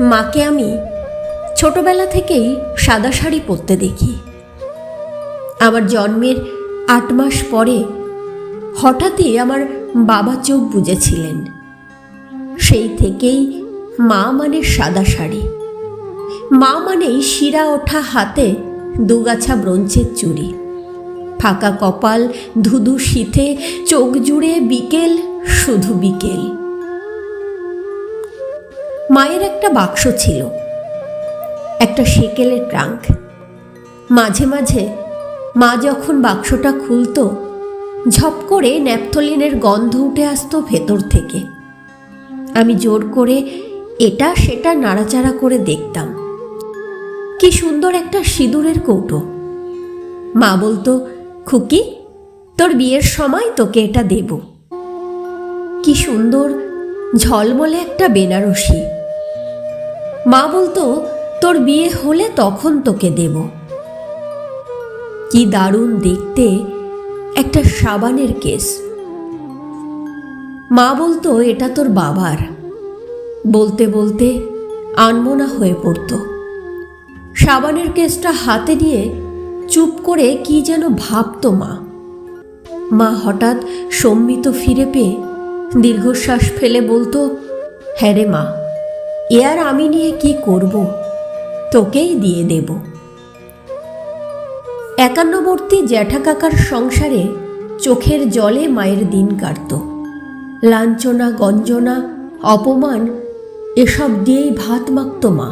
মাকে আমি ছোটবেলা থেকেই সাদা শাড়ি পরতে দেখি। আমার জন্মের আট মাস পরে হঠাৎই আমার বাবা চোখ বুঝেছিলেন সেই থেকেই মা মানে সাদা শাড়ি। মা মানেই শিরা ওঠা হাতে দুগাছা ব্রঞ্চের চুড়ি। ফাঁকা কপাল, ধুধু শীতে, চোখ জুড়ে বিকেল, শুধু বিকেল। মায়ের একটা বাক্স ছিল। একটা সেকেলের ট্রাঙ্ক। মাঝে মাঝে মা যখন বাক্সটা খুলতো, ঝপ করে ন্যাপথলিনের গন্ধ উঠে আসতো ভেতর থেকে। আমি জোর করে এটা সেটা নাড়াচাড়া করে দেখতাম। কি সুন্দর একটা সিঁদুরের কৌটো। মা বলতো, খুকি, তোর বিয়ের সময় তোকে এটা দেব। কি সুন্দর ঝলমলে একটা বেনারসি। মা বলতো, তোর বিয়ে হলে তখন তোকে দেব। কি দারুণ দেখতে একটা সাবানের কেস। মা বলতো, এটা তোর বাবার। বলতে বলতে আনমনা হয়ে পড়তো। সাবানের কেসটা হাতে নিয়ে চুপ করে কি যেন ভাবতো মা। মা হঠাৎ সম্মিত ফিরে পেয়ে দীর্ঘশ্বাস ফেলে বলতো হ্যাঁ রে মা। এ আর আমি নিয়ে কি করব? তোকেই দিয়ে দেব। একান্নবর্তী জ্যাঠা কাকার সংসারে চোখের জলে মায়ের দিন কাটত। লাঞ্ছনা, গঞ্জনা, অপমান, এসব দিয়েই ভাত মাখত মা।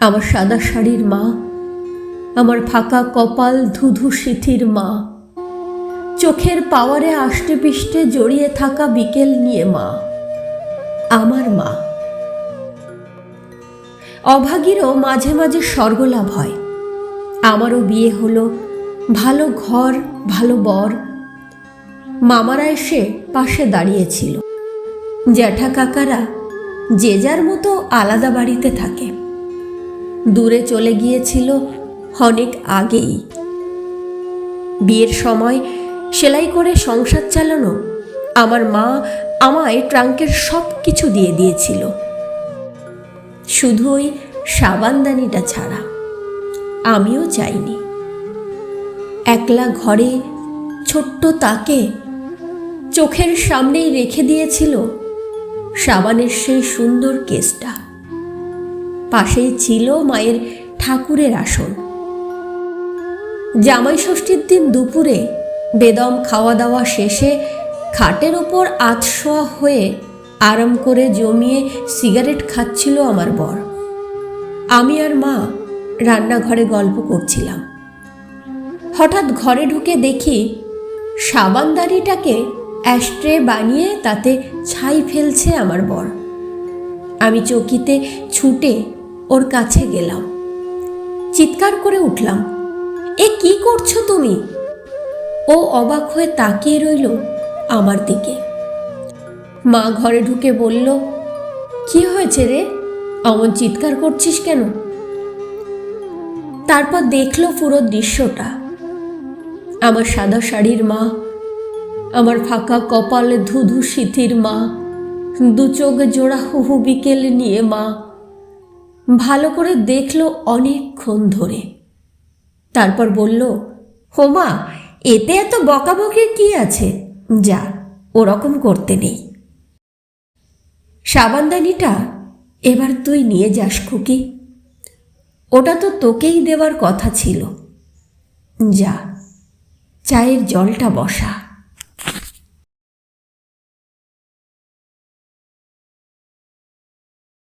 আমার সাদা শাড়ির মা, আমার ফাঁকা কপাল ধুধু সিথির মা। চোখের পাওয়ারে আষ্টে পিষ্টে জড়িয়ে থাকা বিকেল নিয়ে মা। আমার মা। অভাগীরও মাঝে মাঝে স্বর্গলাভ হয়। আমারও বিয়ে হলো, ভালো ঘর, ভালো বর। মামারা এসে পাশে দাঁড়িয়েছিল। জ্যাঠা কাকারা যে যার মতো আলাদা বাড়িতে থাকে। দূরে চলে গিয়েছিল অনেক আগেই। বিয়ের সময় সেলাই করে সংসার চালানো আমার মা আমায় ট্রাঙ্কের সব কিছু দিয়ে দিয়েছিল। শুধু ওই সাবানদানিটা ছাড়া। আমিও চাইনি একলা ঘরে ছোট্ট তাকে চোখের সামনেই রেখে দিয়েছিল সাবানের সেই সুন্দর কেসটা। পাশেই ছিল মায়ের ঠাকুরের আসন। জামাই ষষ্ঠীর দিন দুপুরে বেদম খাওয়া দাওয়া শেষে খাটের ওপর আতশোয়া হয়ে আরাম করে জমিয়ে সিগারেট খাচ্ছিল আমার বর। আমি আর মা রান্নাঘরে গল্প করছিলাম। হঠাৎ ঘরে ঢুকে দেখি সাবানদারিটাকে অ্যাস্ট্রে বানিয়ে তাতে ছাই ফেলছে আমার বর। আমি চকিতে ছুটে ওর কাছে গেলাম। চিৎকার করে উঠলাম, এ কি করছ তুমি? ও অবাক হয়ে তাকিয়ে রইল আমার দিকে। মা ঘরে ঢুকে বলল, কি হয়েছে রে? অমন চিৎকার করছিস কেন? তারপর দেখল পুরো দৃশ্যটা। আমার সাদা শাড়ির মা, আমার ফাঁকা কপালে ধুধু সিথির মা, দু চোখ জোড়া হুহু বিকেল নিয়ে মা। ভালো করে দেখল অনেকক্ষণ ধরে। তারপর বলল হোমা এতে এত বকাবকির কি আছে? যা, ওরকম করতে নেই। সাবানদানিটা এবার তুই নিয়ে যাস খুকি। ওটা তো তোকেই দেওয়ার কথা ছিল। যা, চায়ের জলটা বসা।